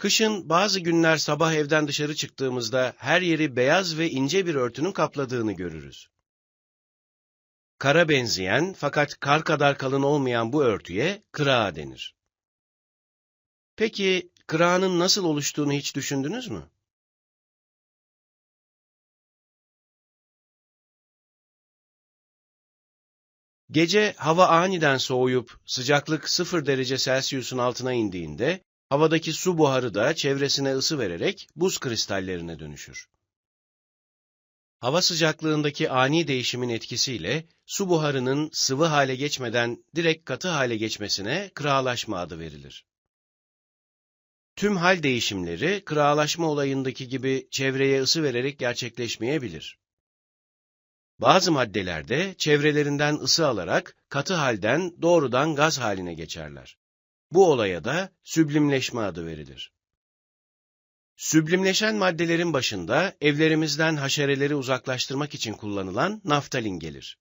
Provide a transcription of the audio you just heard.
Kışın bazı günler sabah evden dışarı çıktığımızda her yeri beyaz ve ince bir örtünün kapladığını görürüz. Kara benzeyen fakat kar kadar kalın olmayan bu örtüye kırağa denir. Peki kırağının nasıl oluştuğunu hiç düşündünüz mü? Gece hava aniden soğuyup sıcaklık 0 derece Celsius'un altına indiğinde havadaki su buharı da çevresine ısı vererek buz kristallerine dönüşür. Hava sıcaklığındaki ani değişimin etkisiyle su buharının sıvı hale geçmeden direkt katı hale geçmesine kırağlaşma adı verilir. Tüm hal değişimleri kırağlaşma olayındaki gibi çevreye ısı vererek gerçekleşmeyebilir. Bazı maddelerde çevrelerinden ısı alarak katı halden doğrudan gaz haline geçerler. Bu olaya da süblimleşme adı verilir. Süblimleşen maddelerin başında evlerimizden haşereleri uzaklaştırmak için kullanılan naftalin gelir.